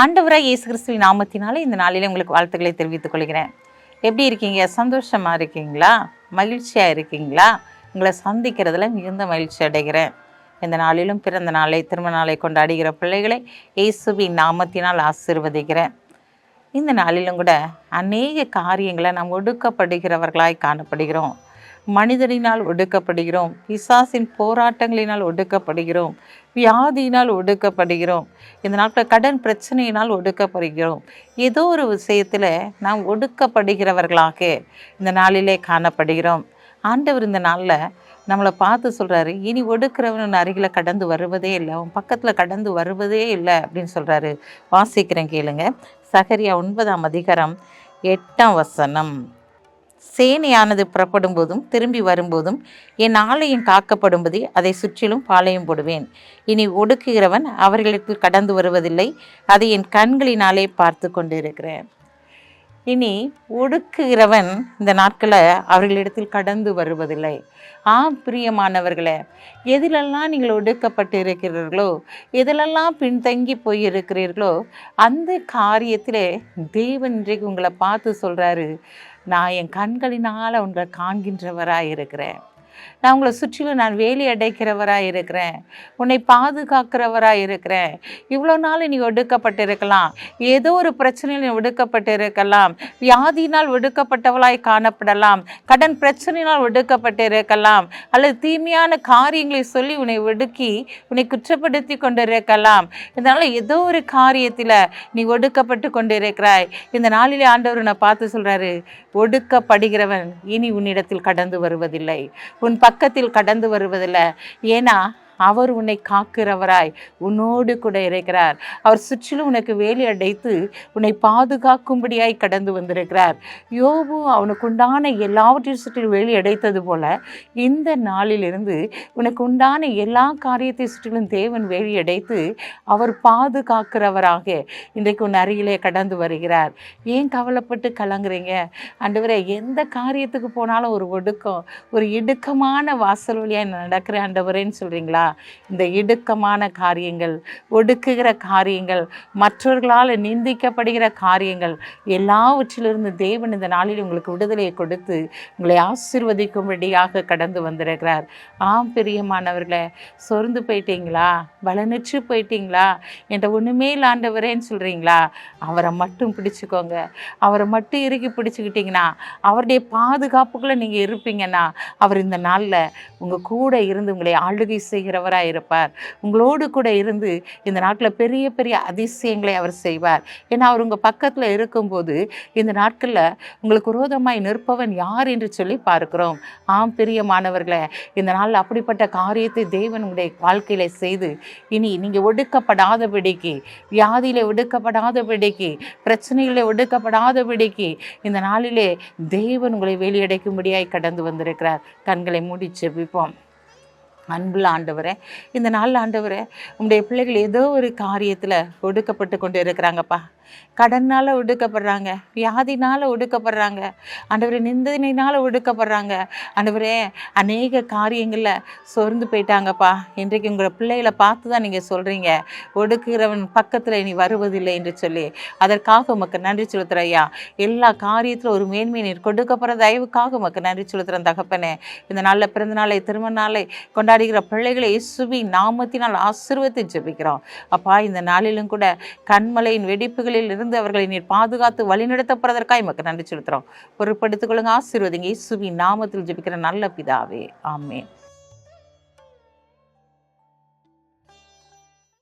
ஆண்டவராக இயேசு கிறிஸ்துவின் நாமத்தினாலே இந்த நாளில் உங்களுக்கு வாழ்த்துக்களை தெரிவித்துக் கொள்கிறேன். எப்படி இருக்கீங்க? சந்தோஷமாக இருக்கீங்களா? மகிழ்ச்சியாக இருக்கீங்களா? உங்களை சந்திக்கிறதுல மிகுந்த மகிழ்ச்சி அடைகிறேன். இந்த நாளிலும் பிறந்த நாளை திருமண நாளை கொண்டாடுகிற பிள்ளைகளை இயேசுவின் நாமத்தினால் ஆசீர்வதிக்கிறேன். இந்த நாளிலும் கூட அநேக காரியங்களை நாம் ஒடுக்கப்படுகிறவர்களாய் காணப்படுகிறோம். மனிதனினால் ஒடுக்கப்படுகிறோம். பிசாசின் போராட்டங்களினால் ஒடுக்கப்படுகிறோம். வியாதியினால் ஒடுக்கப்படுகிறோம். இந்த நாட்கள் கடன் பிரச்சனையினால் ஒடுக்கப்படுகிறோம். ஏதோ ஒரு விஷயத்தில் நாம் ஒடுக்கப்படுகிறவர்களாக இந்த நாளிலே காணப்படுகிறோம். ஆண்டவர் இந்த நாளில் நம்மளை பார்த்து சொல்கிறாரு இனி ஒடுக்கிறவன் அருகில் கடந்து வருவதே இல்லை. அவன் பக்கத்தில் கடந்து வருவதே இல்லை. அப்படின்னு சொல்கிறாரு வாசிக்கிறேன் கேளுங்க. சகரியா ஒன்பதாம் அதிகாரம் எட்டாம் வசனம். சேனையானது புறப்படும் போதும் திரும்பி வரும்போதும் என் ஆலயம் காக்கப்படும்படி அதை சுற்றிலும் பாளையம் போடுவேன். இனி ஒடுக்குகிறவன் அவர்களுக்கு கடந்து வருவதில்லை. அதை என் கண்களினாலே பார்த்து கொண்டிருக்கிறேன். இனி ஒடுக்குகிறவன் இந்த நாட்களை அவர்களிடத்தில் கடந்து வருவதில்லை. ஆ பிரியமானவர்களே எதிலெல்லாம் நீங்கள் ஒடுக்கப்பட்டு இருக்கிறீர்களோ எதிலெல்லாம் பின்தங்கி போய் இருக்கிறீர்களோ அந்த காரியத்திலே தேவன் இன்றைக்கு உங்களை பார்த்து சொல்கிறாரு நான் என் கண்களினால் உங்களை காண்கின்றவராக இருக்கிறேன் நான் உங்களை சுற்றிலும் நான் வேலி அடைக்கிறவராக இருக்கிறேன். உன்னை பாதுகாக்கிறவராக இருக்கிறேன். இவ்வளோ நாள் நீ ஒடுக்கப்பட்டு இருக்கலாம் ஏதோ ஒரு பிரச்சனையில் நீ ஒடுக்கப்பட்டு இருக்கலாம் வியாதியினால் ஒடுக்கப்பட்டவளாய் காணப்படலாம். கடன் பிரச்சனையினால் ஒடுக்கப்பட்டு இருக்கலாம் அல்லது தீமையான காரியங்களை சொல்லி உன்னை ஒடுக்கி உன்னை குற்றப்படுத்தி கொண்டு இருக்கலாம் இதனால் ஏதோ ஒரு காரியத்தில் நீ ஒடுக்கப்பட்டு கொண்டு இருக்கிறாய் இந்த நாளிலே ஆண்டவர் நான் பார்த்து சொல்கிறாரு ஒடுக்கப்படுகிறவன் இனி உன்னிடத்தில் கடந்து வருவதில்லை. உன் பக்கத்தில் கடந்து வருவதில்லை. ஏன்னா அவர் உன்னை காக்கிறவராய் உன்னோடு கூட இருக்கிறார். அவர் சுற்றிலும் உனக்கு வேலி அடைத்து உன்னை பாதுகாக்கும்படியாய் கடந்து வந்திருக்கிறார். யோபு அவனுக்கு உண்டான எல்லாவற்றையும் சுற்றிலும் வேலி அடைத்தது போல இந்த நாளிலிருந்து உனக்கு உண்டான எல்லா காரியத்தை சுற்றிலும் தேவன் வேலி அடைத்து அவர் பாதுகாக்கிறவராக இன்றைக்கு உன் அருகிலே கடந்து வருகிறார். ஏன் கவலைப்பட்டு கலங்குறீங்க? ஆண்டவரே எந்த காரியத்துக்கு போனாலும் ஒரு ஒடுக்கம் ஒரு இடுக்கமான வாசல் வழியாக நடக்கிற ஆண்டவரேன்னு சொல்கிறீங்களா இந்த இடுக்கமான காரியங்கள் ஒடுக்குகிற காரியங்கள் மற்றவர்களால் நிந்திக்கப்படுகிற காரியங்கள் எல்லாவற்றிலிருந்து தேவன் இந்த நாளில் உங்களுக்கு விடுதலையை கொடுத்து உங்களை ஆசிர்வதிக்கும்படியாக கடந்து வந்திருக்கிறார். ஆம் பிரியமானவர்களை சொர்ந்து போயிட்டீங்களா? பலனற்று போயிட்டீங்களா? என்ற ஒன்றுமே இல்லாண்டவரேன்னு சொல்கிறீங்களா அவரை மட்டும் பிடிச்சிக்கோங்க. அவரை மட்டும் இறுக்கி பிடிச்சிக்கிட்டிங்கன்னா அவருடைய பாதுகாப்புக்குள்ளே நீங்கள் இருப்பீங்கன்னா அவர் இந்த நாளில் உங்கள் கூட இருந்து உங்களை ஆளுகை செய்கிற இருக்கிறவராக இருப்பார். உங்களோடு கூட இருந்து இந்த நாட்டில் பெரிய பெரிய அதிசயங்களை அவர் செய்வார். ஏன்னா அவர் உங்கள் பக்கத்தில் இருக்கும்போது இந்த நாட்களில் உங்களுக்கு விரோதமாய் நிற்பவன் யார் என்று சொல்லி பார்க்கிறோம். ஆம் பிரியமானவர்களை இந்த நாளில் அப்படிப்பட்ட காரியத்தை தேவன் உங்களுடைய வாழ்க்கையில செய்து இனி நீங்கள் ஒடுக்கப்படாதபடிக்கு வியாதியில ஒடுக்கப்படாதபடிக்கு பிரச்சனைகளை ஒடுக்கப்படாதபடிக்கு இந்த நாளிலே தேவன் உங்களை வெளியடைக்கும்படியாய் கடந்து வந்திருக்கிறார். கண்களை மூடி செபிப்போம் அன்புள்ள ஆண்டவரே இந்த நாள் ஆண்டவரே உங்களுடைய பிள்ளைகள் ஏதோ ஒரு காரியத்தில் ஒடுக்கப்பட்டு கொண்டு இருக்கிறாங்கப்பா கடனால் ஒடுக்கப்படுறாங்க வியாதினால் ஒடுக்கப்படுறாங்க ஆண்டவரே நிந்தனையினால் ஒடுக்கப்படுறாங்க. ஆண்டவரே அநேக காரியங்களில் சொர்ந்து போயிட்டாங்கப்பா. இன்றைக்கு உங்களை பிள்ளைகளை பார்த்து தான் நீங்கள் சொல்கிறீங்க ஒடுக்குகிறவன் பக்கத்தில் இனி வருவதில்லை என்று சொல்லி. அதற்காக உமக்கு நன்றி செலுத்துகிற ஐயா. எல்லா காரியத்திலும் ஒரு மேன்மை நீர் கொடுக்கப்படுற தயவுக்காக உமக்கு நன்றி செலுத்துகிறேன் தகப்பனே. இந்த நாளில் பிறந்த நாளை திருமண நாளை கொண்டாடுகிற பிள்ளைகளை இயேசுவி நாமத்தினால் ஆசிர்வத்தை ஜெபிக்கிறோம். அப்பா இந்த நாளிலும் கூட கண்மலையின் வெடிப்புகளில் இருந்து அவர்களை நீர் பாதுகாத்து வழிநடத்தப்படுறதற்காக எமக்கு நன்றி செலுத்துகிறோம். பொருட்படுத்திக் கொள்ளுங்க. ஆசீர்வதிங்க. இயேசுவின் நாமத்தில் ஜெபிக்கிற நல்ல பிதாவே. ஆமேன்.